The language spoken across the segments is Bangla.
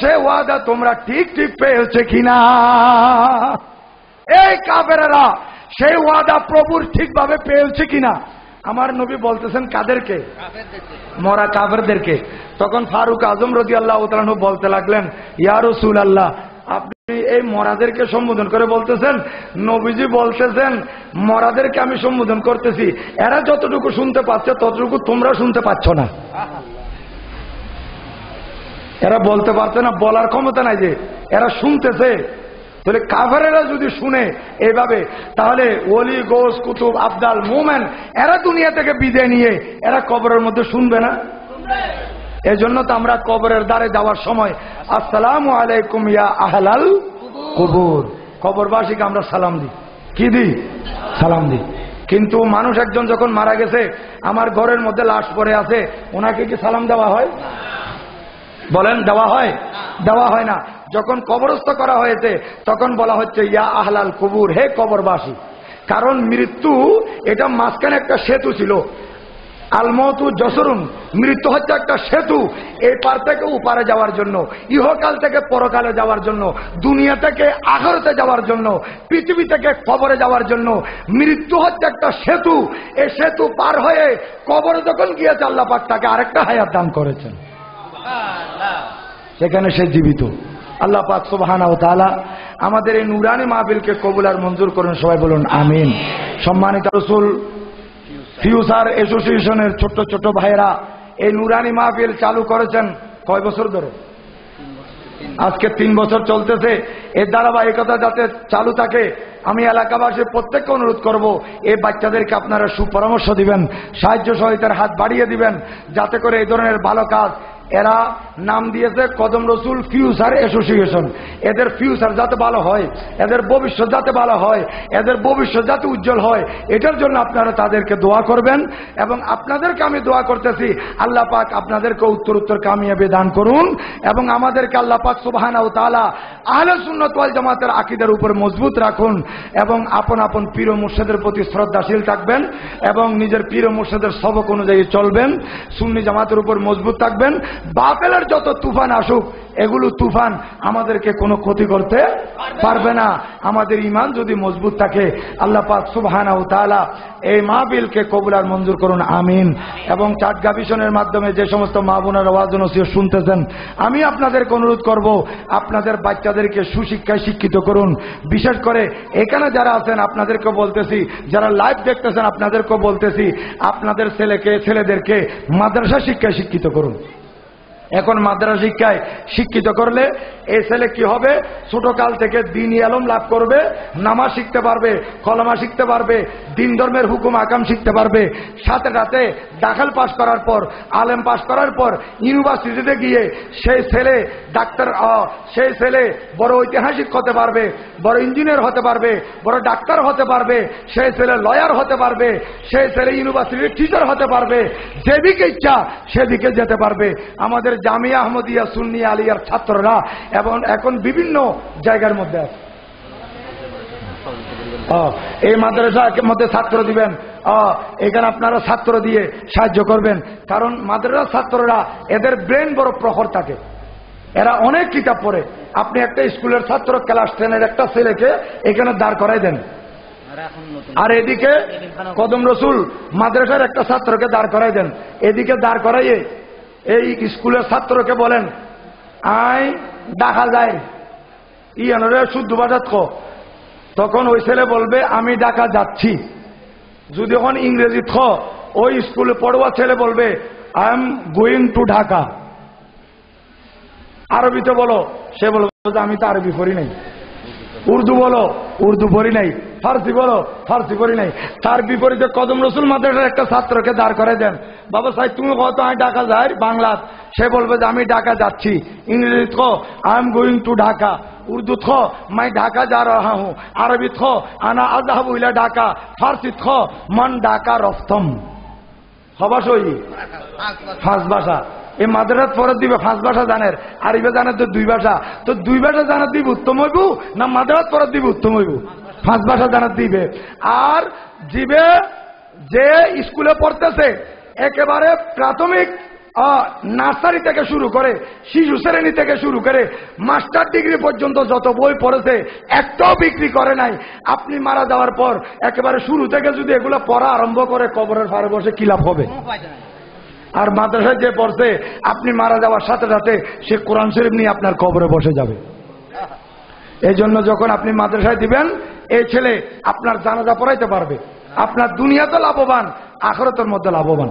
সে ওয়াদা, তোমরা ঠিক ঠিক পেয়েছে কিনা? এই কাবেরা সেই ওয়াদা প্রভুর ঠিকভাবে পেয়েছে কিনা? আমার নবী বলতেছেন কাদেরকে? মরা কাবেরদেরকে তখন ফারুক আজম রদি আল্লাহ বলতে লাগলেন, ইয়া রসুল আল্লাহ আপনি এই মরাদেরকে সম্বোধন করে বলতেছেন? নবীজি বলতেছেন, মরাদেরকে আমি সম্বোধন করতেছি। এরা যতটুকু শুনতে পাচ্ছে, ততটুকু তোমরা শুনতে পাচ্ছ না। এরা বলতে পারছে না, বলার ক্ষমতা নাই যে এরা শুনতেছে। তাহলে কাভারেরা যদি শুনে এইভাবে তাহলে ওলি, গোস, কুতুব, আবদাল, মোমেন, এরা দুনিয়া থেকে বিদায় নিয়ে এরা কবরের মধ্যে শুনবে না? এই জন্য তো আমরা কবরের দ্বারে যাওয়ার সময়, আসসালাম আলাইকুম ইয়া আহলাল কবর। কবরবাসীকে আমরা সালাম দিই। কি দিই? সালাম দিই। কিন্তু মানুষ একজন যখন মারা গেছে, আমার ঘরের মধ্যে লাশ পড়ে আছে, ওনাকে কি সালাম দেওয়া হয়? বলেন, দেওয়া হয়? দেওয়া হয় না। যখন কবরস্থ করা হয়েছে, তখন বলা হচ্ছে, ইয়া আহলাল কবুর, হে কবরবাসী। কারণ মৃত্যু, এটা মাঝখানে একটা সেতু ছিল। আলমতু জসরুন মৃত্যু হচ্ছে একটা সেতু। এই পার থেকে উপারে যাওয়ার জন্য, ইহকাল থেকে পরকালে যাওয়ার জন্য, দুনিয়া থেকে আখরতে যাওয়ার জন্য, পৃথিবী থেকে কবরে যাওয়ার জন্য, মৃত্যু হচ্ছে একটা সেতু। এই সেতু পার হয়ে কবরে যখন গিয়েছে, আল্লাহ পাক তাকে আরেকটা হায়াত দান করেছেন। সেখানে সে জীবিত। আল্লাহ পাক সুবহানা ও তাআলা আমাদের এই নুরানি মাহফিলকে কবুল আর মঞ্জুর করুন, সবাই বলুন আমিন। সম্মানিত রসুল, ফিউচার অ্যাসোসিয়েশনের ছোট্ট ছোট্ট ভাইয়েরা, এই নুরানি মাহফিল চালু করেছেন কয় বছর ধরে? আজকে তিন বছর চলতেছে। এর দ্বারা বা ধারাবাহিকতা যাতে চালু থাকে, আমি এলাকাবাসীর প্রত্যেককে অনুরোধ করব, এই বাচ্চাদেরকে আপনারা সুপরামর্শ দিবেন, সাহায্য সহায়তার হাত বাড়িয়ে দিবেন, যাতে করে এই ধরনের ভালো কাজ এরা নাম দিয়েছে কদম রসুল ফিউচার অ্যাসোসিয়েশন। এদের ফিউচার যাতে ভালো হয়, এদের ভবিষ্যৎ যাতে ভালো হয়, এদের ভবিষ্যৎ যাতে উজ্জ্বল হয়, এটার জন্য আপনারা তাদেরকে দোয়া করবেন এবং আপনাদেরকে আমি দোয়া করতেছি, আল্লাহ পাক আপনাদেরকে উত্তর উত্তর কামিয়াবি দান করুন এবং আমাদেরকে আল্লাহ পাক সুবাহানা ও তালা আহলে সুন্নত ওয়াল জামাতের আকিদের উপর মজবুত রাখুন এবং আপন আপন পীর মুর্শেদের প্রতি শ্রদ্ধাশীল থাকবেন এবং নিজের পীর মুর্শেদের সবক অনুযায়ী চলবেন, সুন্নি জামাতের উপর মজবুত থাকবেন বাপেলের যত তুফান আসুক, এগুলো তুফান আমাদেরকে কোনো ক্ষতি করতে পারবে না। আমাদের ইমান যদি মজবুত থাকে, আল্লাহ পাক সুবহানা ও তাআলা এই মাহবিলকে কবুলার মঞ্জুর করুন, আমিন। এবং চাটগা ভিশনের মাধ্যমে যে সমস্ত মা বোনের আওয়াজ শুনতেছেন, আমি আপনাদেরকে অনুরোধ করব, আপনাদের বাচ্চাদেরকে সুশিক্ষায় শিক্ষিত করুন। বিশেষ করে এখানে যারা আছেন আপনাদেরকে বলতেছি, যারা লাইভ দেখতেছেন আপনাদেরকে বলতেছি, আপনাদের ছেলেকে, ছেলেদেরকে মাদ্রাসা শিক্ষায় শিক্ষিত করুন। এখন মাদ্রাসা শিক্ষায় শিক্ষিত করলে এই ছেলে কি হবে? ছোট কাল থেকে দিন আলম লাভ করবে, নামাজ শিখতে পারবে, কলমা শিখতে পারবে, দিন ধর্মের হুকুম, আকাম শিখতে পারবে। সাথে সাথে দাখিল পাশ করার পর, আলেম পাশ করার পর ইউনিভার্সিটিতে গিয়ে সেই ছেলে ডাক্তার সেই ছেলে বড় ঐতিহাসিক হতে পারবে, বড় ইঞ্জিনিয়ার হতে পারবে, বড় ডাক্তার হতে পারবে, সেই ছেলে লয়ার হতে পারবে, সেই ছেলে ইউনিভার্সিটির টিচার হতে পারবে, যেদিকে ইচ্ছা সেদিকে যেতে পারবে। আমাদের জামিয়া আহমদিয়া সুন্নি আলিয়ার ছাত্ররা এবং এখন বিভিন্ন জায়গার মধ্যে আছে। এই মাদ্রাসার মধ্যে ছাত্র দিবেন। এখানে আপনারা ছাত্র দিয়ে সাহায্য করবেন। কারণ মাদ্রাসার ছাত্ররা এদের ব্রেন বড় প্রখর থাকে। এরা অনেক কিতাব পড়ে। আপনি একটা স্কুলের ছাত্র ক্লাস টেনের একটা ছেলেকে এখানে দাঁড় করাই দেন। আর এদিকে কদম রসুল মাদ্রাসার একটা ছাত্রকে দাঁড় করাই দেন। এদিকে দাঁড় করাইয়ে এই স্কুলের ছাত্রকে বলেন আই ডাকা যায়। ইয়ানরে শুদ্ধ বাজাত তখন ওই ছেলে বলবে, আমি ডাকা যাচ্ছি। যদি এখন ইংরেজি থ, ওই স্কুলে পড়ুয়া ছেলে বলবে, I am going to Dhaka. আরবিতে বলো, সে বলবে আমি তো আরবি পড়ি নাই। উর্দু বলো, উর্দু পড়ি নাই, ফার্সি বলো, ফার্সি পড়ি নাই। তার বিপরীতে কদম রসুল মাদ্রাসার একটা ছাত্রকে দাঁড় করে দেন। বাবা সাহেব, তুমি কত আমি ঢাকা যাই? বাংলা। সে বলবে যে, আমি ঢাকা যাচ্ছি। ইংরেজি থ I am going to Dhaka Urdu থ, মাই ঢাকা যা রহা হু। আরবি থ, আনা আজাহ উইলা ঢাকা। ফার্সি থ, মন ঢাকা রফতম। সবাস ফার্স ভাষা। এই মাদ্রাসাত পরে দিবে ফাঁস ভাষা জানের। আরবে জানের তো দুই ভাষা। তো দুই ভাষা জানার দিবে, উত্তম হইব না মাদ্রাসাত পরে দিবে, উত্তম হইব? ফাঁস ভাষা জানার দিবে। আর জিবে যে স্কুলে পড়তেছে, একেবারে প্রাথমিক নার্সারি থেকে শুরু করে, শিশু শ্রেণি থেকে শুরু করে, মাস্টার ডিগ্রি পর্যন্ত যত বই পড়েছে, একটাও বিক্রি করে নাই। আপনি মারা যাওয়ার পর, একেবারে শুরু থেকে যদি এগুলো পড়া আরম্ভ করে, কবরের ফারে বসে কি লাভ হবে? আর মাদ্রাসায় যে পড়ছে, আপনি মারা যাওয়ার সাথে সাথে সে কোরআন শরীফ নিয়ে আপনার কবরে বসে যাবে। এই জন্য যখন আপনি মাদ্রাসায় দিবেন, এই ছেলে আপনার জানাজা পড়াইতে পারবে। আপনার দুনিয়া তো লাভবান, আখরতের মধ্যে লাভবান।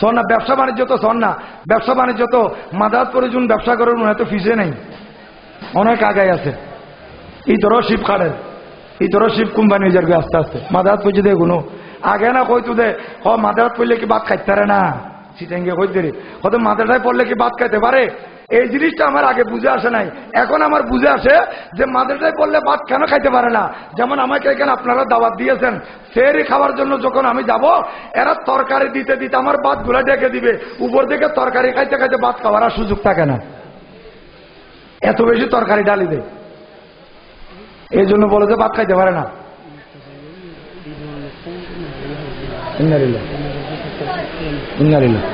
শোন না, ব্যবসা বাণিজ্য তো শোন না। ব্যবসা বাণিজ্য তো মাদাত করে যখন ব্যবসা করার এত ফিসে নেই। অনেক আগায় আছে। ইতরও শিব কাড়ের ইতরও শিব কোম্পানি যাবে আস্তে আস্তে। মাদাত পড়ছে দে কোনো আগে না কইতু দে হ মাদাত পড়লে কি ভাত খাইতে না? সিটেঙ্গে কই দে হয়তো মাদ্রাসায় পড়লে কি ভাত খাইতে পারে? এই জিনিসটা আমার আগে বুঝে আসে নাই। এখন আমার বুঝে আসে যে মাদ্রাসায় পড়লে ভাত কেন খাইতে পারে না? যেমন আমাকে এখানে আপনারা দাওয়াত দিয়েছেন, ফেরি খাওয়ার জন্য যখন আমি যাব, এরা তরকারি দিতে দিতে আমার ভাতগুলা ডেকে দিবে। উপর থেকে তরকারি খাইতে খাইতে ভাত খাওয়ার আর সুযোগ থাকে না। এত বেশি তরকারি ডালি দেয়। এই জন্য বলে যে ভাত খাইতে পারে না। ইন্নারিল্লাহ ইন্নারিল্লাহ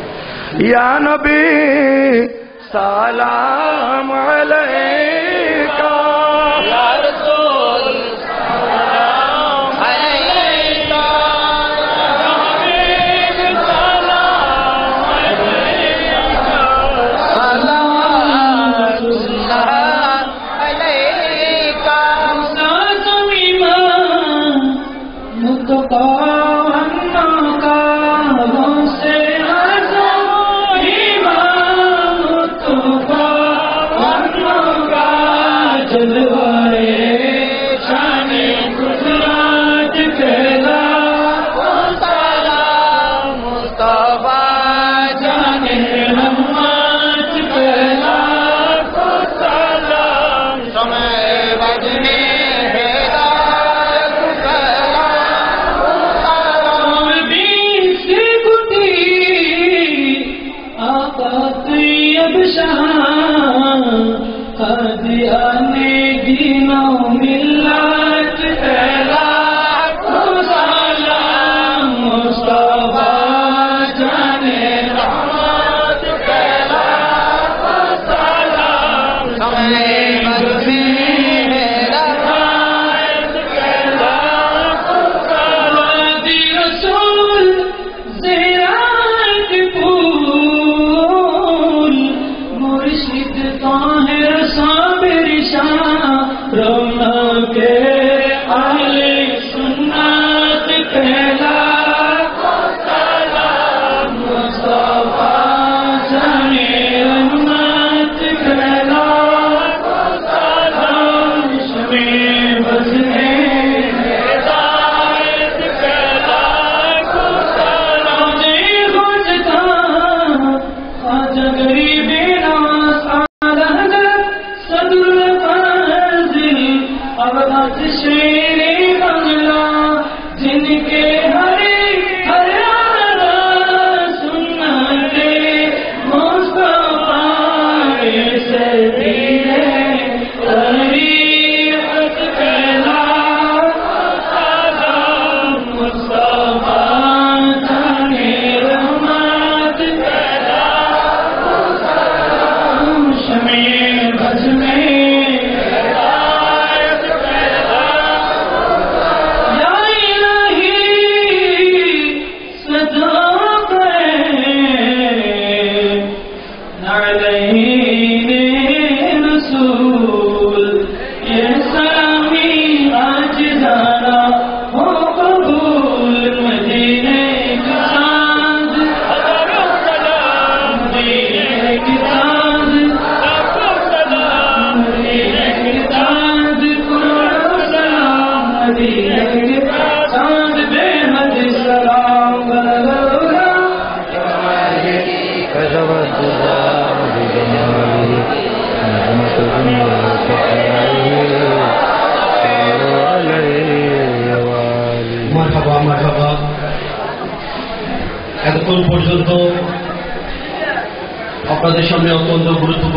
ইয়া নবী এতক্ষণ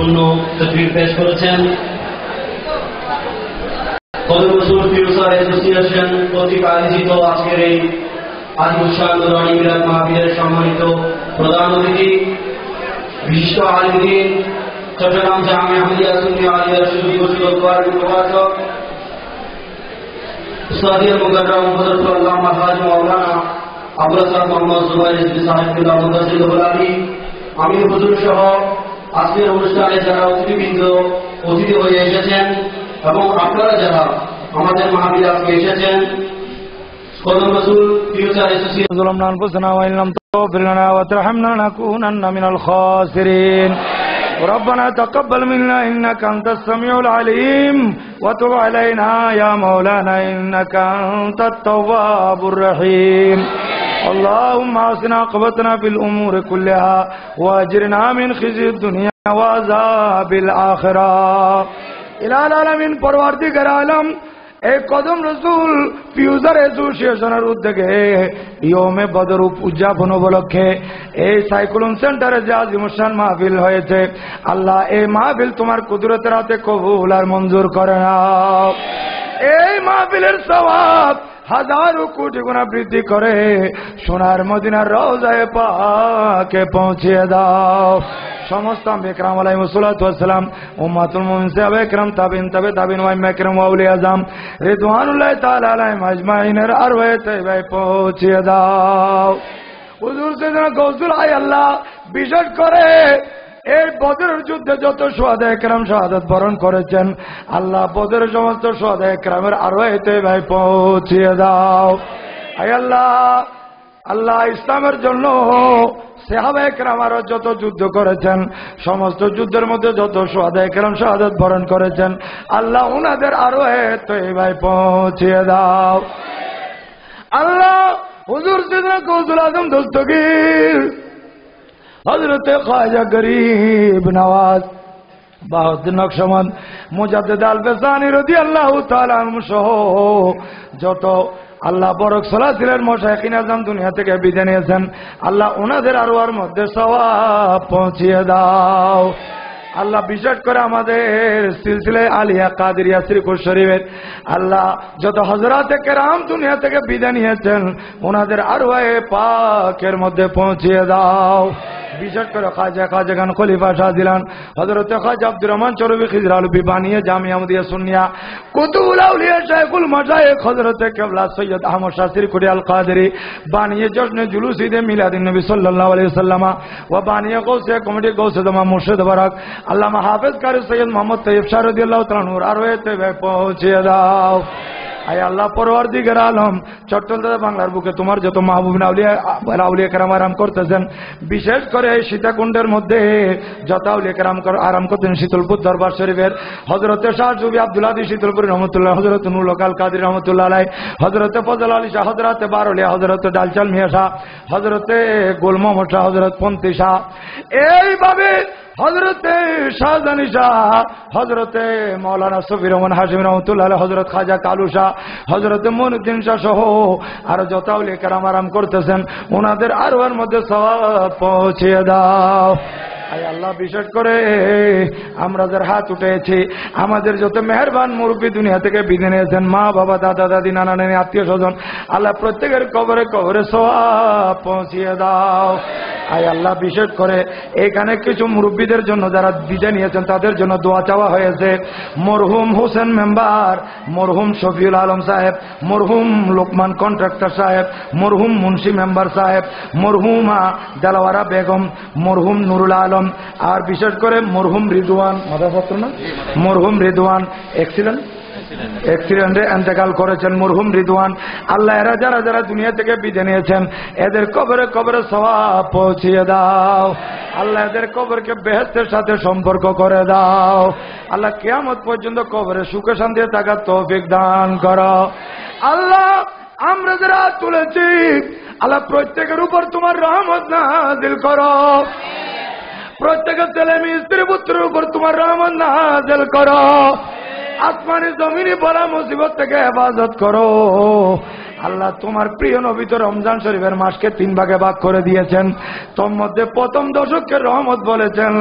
গুরুত্বপূর্ণ তকরির পেশ করেছেন। কদমসুর ফিরোসার অ্যাসোসিয়েশন কর্তৃক আয়োজিত আজকের এই আজিমুসান রানী মিরাজ মাহবিলের সম্মানিত প্রধান অতিথি, বিশিষ্ট আলিদিন চট্টগ্রাম জামে আহমদিয়া সুন্নি আলিয়া সুফি ঘোষিত কোরআন প্রভাষক উস্তাদিয়া মুকাররম হযরত আল্লামা হাজি মাওলানা আবুল হাসান মোহাম্মদ জুবাইর ইসমি সাহেবুল্লাহ মুদাসির আলী আমি হুজুর সহ আজকের অনুষ্ঠানে যারা অতিথিবৃন্দ অতিথি হয়ে এসেছেন এবং আপনারা যারা আমাদের মাহবিল আজকে এসেছেন কদম রসুল ফিউচার অ্যাসোসিয়েশন ظلمنا أنفسنا وإن لم تغفر لنا وترحمنا لنكونن من الخاسرين ربنا تقبل منا إنك أنت السميع العليم وتب علينا يا مولانا إنك أنت التواب الرحيم اللهم أحسن عاقبتنا في الأمور كلها وأجرنا من خزي الدنيا وعذاب الآخرة إلى العالمين পরওয়ারদিগার আলম এই কদম রসুল ফিউজার অ্যাসোসিয়েশনের উদ্যোগে ইয়মে বদর উদযাপন উপলক্ষে এই সাইক্লোন সেন্টারে যে আজিমুসান মাহফিল হয়েছে আল্লাহ এই মাহফিল তোমার কুদরতের হাতে কবুল আর মঞ্জুর করে নাও এই মাহফিলের সবাব হাজারো কোটি গুণা বৃদ্ধি করে সোনার মদিনার রোজায় পাকে পৌঁছিয়ে দাও। সমস্ত বিক্রম আলাই মুসুলাতাম উম্মাতুল মুমিন সাহাবা ইকরাম তাবিন, তাবে, তাবিন ওয়াই মাকরাম ওয়াউলি আজম রিদওয়ানুল্লাহ তাআলা আলাইহিম আজমাইনের আরওয়াতে ভাই পৌঁছিয়ে দাও। হুজুর সাইয়েদনা গৌসুল আয় আল্লাহ, বিশেষ করে এই বদরের যুদ্ধে যত সোয়াদা একরাম শাহাদত বরণ করেছেন, আল্লাহ বদরের সমস্ত সোয়াদা একরামের আরও এতে ভাই পৌঁছিয়ে দাও। আল্লাহ আল্লাহ ইসলামের জন্য সেহাবা একরাম আরও যত যুদ্ধ করেছেন, সমস্ত যুদ্ধের মধ্যে যত সোয়াদা একরাম শাহাদত বরণ করেছেন, আল্লাহ উনাদের আরও এতে ভাই পৌঁছিয়ে দাও। আল্লাহ হুজুর সিদ্দিক গৌসুল আজম দস্তগীর হজরতে খাজা গরিব নওয়াজ বাহুদ্দিন নকশমন মুজাদ্দেদ আল বেসানি রদি আল্লাহ সহ যত আল্লাহ বরক সলাসিলের মশাইকিন আজম দুনিয়া থেকে বিদায় নিয়েছেন, আল্লাহ ওনাদের আরোয়ার মধ্যে সবাব পৌঁছিয়ে দাও। আল্লাহ বিশেষ করে আমাদের সিলসিলায় আলিয়া কাদিরিয়া শ্রীপুর শরীফের আল্লাহ যত হজরাতে কেরাম দুনিয়া থেকে বিদায় নিয়েছেন ওনাদের আরও পাকের মধ্যে পৌঁছিয়ে দাও। বিশেষ করে খাজা খাজা খান খলিফা শাহ দিলান হজরত খাজা আব্দুর রহমান চরবি খিজরালবি বানিয়ে জামিয়া মুদিয়া সুনিয়া কুতুল আউলিয়া শাইখুল মাশায়েখ হযরত কেবলা সৈয়দ আহমদ শাহ শ্রী আল কাদেরি বানিয়ে জশ্নে জুলুস ঈদে মিলাদিন নবী সাল্লাল্লাহু আলাইহি ওয়াসাল্লাম ওয়া বানিয়ে গৌসে কমিটি গৌসে দমা মুর্শিদ বারাক আল্লামা হাফেজ কারি সৈয়দ মোহাম্মদ তৈয়ব শাহ রাদিয়াল্লাহু তাআলা নূর আর হয়েতে পৌঁছে দাও আয় আল্লাহ পরওয়ার দিগের আলম। চট্টল দাদা বাংলার বুকে তোমার যত মাহবুব আউলিয়া কেরাম আরাম করতেছেন, বিশেষ করে এই সীতাকুণ্ডের মধ্যে যত আউলিয়া কেরাম কর- আরাম করতেন শীতলপুর দরবার শরীফের হজরতে শাহ জুবি আব্দুল আদি শীতলপুরি রহমতুল্লাহ হজরত নুর লোকাল কাদির রহমতুল্লাহ আলাই হজরতে ফজল আলী শাহ হজরতে বারলিয়া হজরতে ডালচাল মিয়া শাহ হজরতে গোল শাহ হজরত পন্থী শাহ। এইভাবে হজরতে শাহজানি শাহ হজরতে মৌলানা সফির রহমান হাসিম রহমতুল্লাহ হজরত খাজা কালু শাহ হজরতে মনুদ্দিন শাহ সহ আরও যতাউলি কারাম আরাম করতেছেন ওনাদের আরও এর মধ্যে সব পৌঁছিয়ে দাও। আল্লাহ, বিশেষ করে আমরা যার হাত উঠেছি, আমাদের যত মেহরবান মুরব্বী দুনিয়া থেকে বিধে নিয়েছেন, মা, বাবা, দাদা, দাদি, নানা, নানি, আত্মীয় স্বজন, আল্লাহ প্রত্যেকের কবরে কবরে সব পৌঁছিয়ে দাও। আয় আল্লাহ, বিশেষ করে এখানে কিছু মুরব্বীদের জন্য যারা বিজয় নিয়েছেন, তাদের জন্য দোয়া চাওয়া হয়েছে। মরহুম হোসেন মেম্বার, মরহুম শফিউল আলম সাহেব, মরহুম লোকমান কন্ট্রাক্টর সাহেব, মরহুম মুন্সি মেম্বার সাহেব, মরহুমা দেলাওয়ারা বেগম, মরহুম নুরুল আলম, আর বিশেষ করে মরহুম রিদওয়ান মাদাপত্র না? মরহুম রিদওয়ান এক্সিলেন্ট অ্যাক্সিডেন্টে এন্তেকাল করেছেন মরহুম রিদওয়ান। আল্লাহ এরা যারা যারা দুনিয়া থেকে বিদে নিয়েছেন, এদের কবরে কবরে সবাব পৌঁছিয়ে দাও। আল্লাহ এদের কবরকে বেহেস্তের সাথে সম্পর্ক করে দাও। আল্লাহ কেয়ামত পর্যন্ত কবরে সুখে শান্তিতে থাকার তৌফিক দান করো। আল্লাহ, আমরা যারা তুলেছি, আল্লাহ প্রত্যেকের উপর তোমার রহমত নাজিল করো। প্রত্যেকের ছেলে স্ত্রী পুত্রের উপর তোমার রহমত নাজিল করো। আসমানি জমিনে বলা মুসিবত থেকে হেফাজত করো। আল্লাহ তোমার প্রিয় নবী তো রমজান শরীফের মাসকে তিন ভাগে ভাগ করে দিয়েছেন। তোর মধ্যে প্রথম দশককে রহমত বলেছেন।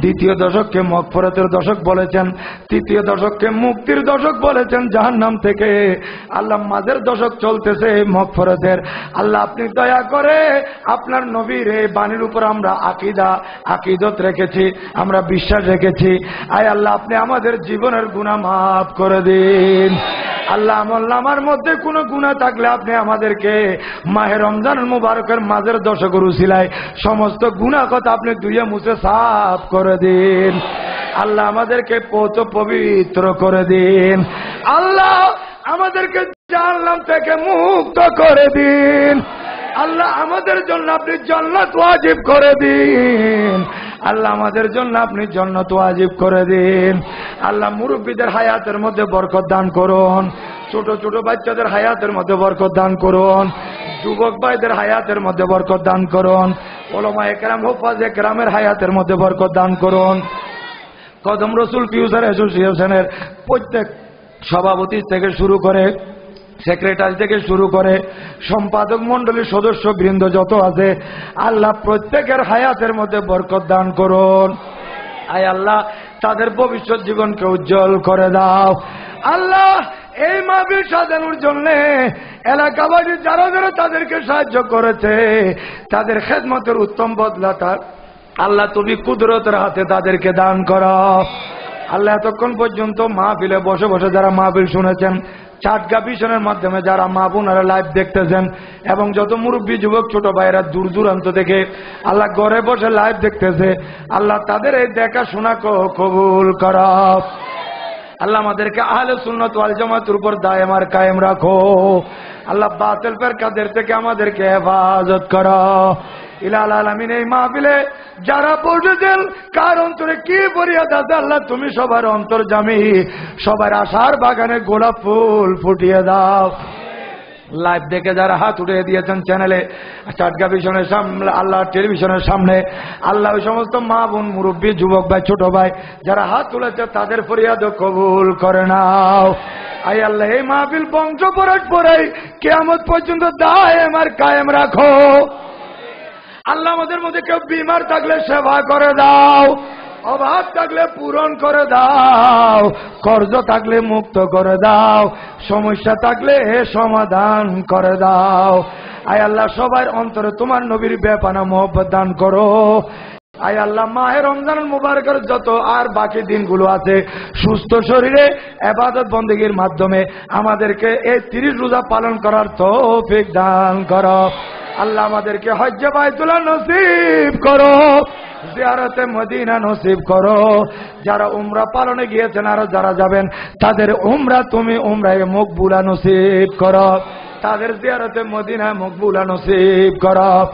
দ্বিতীয় দশককে মকফরতের দশক বলেছেন, তৃতীয় দশককে মুক্তির দশক বলেছেন জাহান্নাম থেকে। আল্লাহ মাঝের দশক চলতেছে মকফরতের আল্লাহ আপনি দয়া করে আপনার নবীর এই বাণীর উপর আমরা আকিদা, আকিদত রেখেছি, আমরা বিশ্বাস রেখেছি। আয় আল্লাহ, আপনি আমাদের জীবনের গুণা মাফ করে দিন। আল্লাহ আমার মধ্যে কোনো গুণা থাকলে আপনি আমাদেরকে মাহে রমজান মুবারকের মাঝের দশক উসিলায় সমস্ত গুণা কথা আপনি দুইয়ে মুছে সাফ করে দিন। আল্লাহ আমাদেরকে পৌঁছ পবিত্র করে দিন। আল্লাহ আমাদেরকে জানলাম থেকে মুক্ত করে দিন। আল্লাহ আমাদের জন্য আপনি জন্নত ওয়াজিব করে দিন। আল্লাহ আমাদের জন্য আপনি জন্নত ওয়াজিব করে দিন। আল্লাহ মুরব্বীদের হায়াতের মধ্যে বরকত দান করুন। ছোট ছোট বাচ্চাদের হায়াতের মধ্যে বরকত দান করুন। যুবক ভাইদের হায়াতের মধ্যে বরকত দান করুন। ওলমা একরাম, হোফাজ একরামের হায়াতের মধ্যে বরকত দান করুন। কদম রসুল ফিউচার অ্যাসোসিয়েশনের প্রত্যেক সভাপতি থেকে শুরু করে সেক্রেটারি থেকে শুরু করে সম্পাদক মন্ডলীর সদস্য বৃন্দ যত আছে, আল্লাহ প্রত্যেকের হায়াতের মধ্যে বরকত দান করুন। আয় আল্লাহ, তাদের ভবিষ্যৎ জীবনকে উজ্জ্বল করে দাও। আল্লাহ এই মাহবিল সাজানোর জন্য এলাকাবাসী যারা যারা তাদেরকে সাহায্য করেছে, তাদের খেদমতের উত্তম বদলা তার আল্লাহ তুমি কুদরতের হাতে তাদেরকে দান করো। আল্লাহ এতক্ষণ পর্যন্ত মাহফিলে বসে বসে যারা মাহফিল শুনেছেন, চাটগা ভিশনের মাধ্যমে যারা মা বোনেরা লাইভ দেখতেছেন, এবং যত মুরব্বী যুবক, ছোট ভাইয়েরা দূর দূরান্ত থেকে আল্লাহ ঘরে বসে লাইভ দেখতেছে, আল্লাহ তাদের এই দেখা শোনা কবুল করা। আল্লাহ আমাদেরকে আহলে সুন্নত ওয়াল জামাতের উপর দায়মার কায়েম রাখো। আল্লাহ বাতিল ফের কাদের থেকে আমাদেরকে হেফাজত করো। ইলাল আলামিন এই মাহফিলে যারা পৌঁছেছেন, কার অন্তরে কি পড়িয়া দাদা আল্লাহ তুমি সবার অন্তর জামি, সবার আশার বাগানে গোলাপ ফুল ফুটিয়ে দাও। লাইভ দেখে যারা হাত উঠিয়ে দিয়েছেন চ্যানেলে চাটকা ভিশনের সামনে, আল্লাহ টেলিভিশনের সামনে, আল্লাহ ওই সমস্ত মা বোন, মুরব্বী, যুবক ভাই, ছোট ভাই, যারা হাত তুলেছে, তাদের ফরিয়াদ কবুল করে নাও। আই আল্লাহ, এই মাহফিল বংশ পরাই কেয়ামত পর্যন্ত দায়েম আর কায়েম রাখো। আল্লাহ আমাদের মধ্যে কেউ বিমার থাকলে সেবা করে দাও। অভাব থাকলে পূরণ করে দাও, কর্জ থাকলে মুক্ত করে দাও, সমস্যা থাকলে এ সমাধান করে দাও। আয় আল্লাহ, সবার অন্তরে তোমার নবীর ব্যাপানা মোহব্বত দান করো। আয় আল্লাহ, মাহে রমজান মুবারকের যত আর বাকি দিনগুলো আছে, সুস্থ শরীরে এবাদত বন্দীগীর মাধ্যমে আমাদেরকে এই তিরিশ রোজা পালন করার তৌফিক দান করো। আল্লাহ আমাদেরকে হজ্জে বাইতুল্লাহ নসিব করো। জিয়ারতে মদিনা নসিব করো। যারা উমরা পালনে গিয়েছেন আরও যারা যাবেন, তাদের উমরা তুমি উমরায় মকবুলা নসিব করো। তাদের জিয়ারতে মদিনা মকবুলা নসিব করো।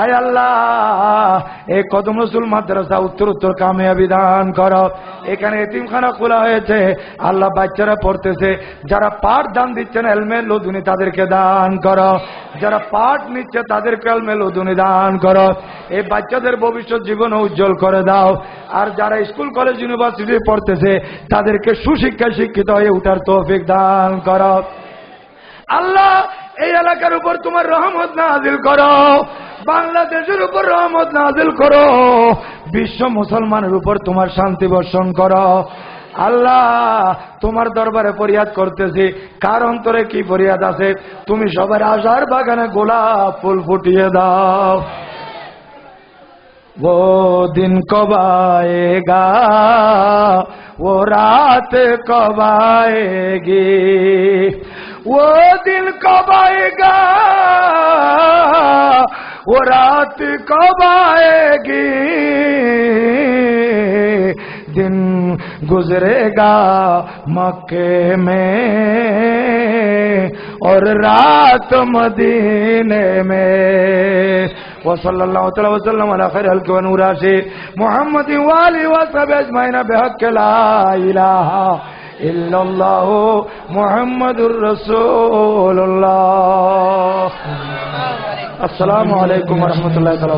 আয় আল্লাহ, এই কদম রসুল মাদ্রাসা উত্তর উত্তর কামিয়াবি দান কর। এখানে এতিমখানা খোলা হয়েছে, আল্লাহ বাচ্চারা পড়তেছে। যারা পাঠ দান দিচ্ছেন, এলমে লদুনি তাদেরকে দান কর। যারা পাঠ নিচ্ছে, তাদেরকে এলমে লদুনি দান কর। এই বাচ্চাদের ভবিষ্যৎ জীবন উজ্জ্বল করে দাও। আর যারা স্কুল, কলেজ, ইউনিভার্সিটি পড়তেছে, তাদেরকে সুশিক্ষায় শিক্ষিত হয়ে উঠার তৌফিক দান কর। আল্লাহ এই এলাকার উপর তোমার রহমত নাজিল করো বাংলাদেশের উপর রহমত নাজিল করো বিশ্ব মুসলমানের উপর তোমার শান্তি বর্ষণ করো আল্লাহ তোমার দরবারে ফরিয়াদ করতেছি কার অন্তরে কি ফরিয়াদ আছে তুমি সবার আশার বাগানে গোলাপ ফুল ফুটিয়ে দাও वो दिन कब आएगा वो रात कब आएगी وہ دل کب آئے گا، وہ رات کب آئے گی۔ دن گزرے گا مکے میں اور رات مدینے میں۔ وصلى الله تعالى وسلم على خير هلك ونور محمد والی وصحبه اجمائنہ بحق لا اله إلا الله محمد الرسول الله السلام علیکم ورحمۃ اللہ تعالیٰ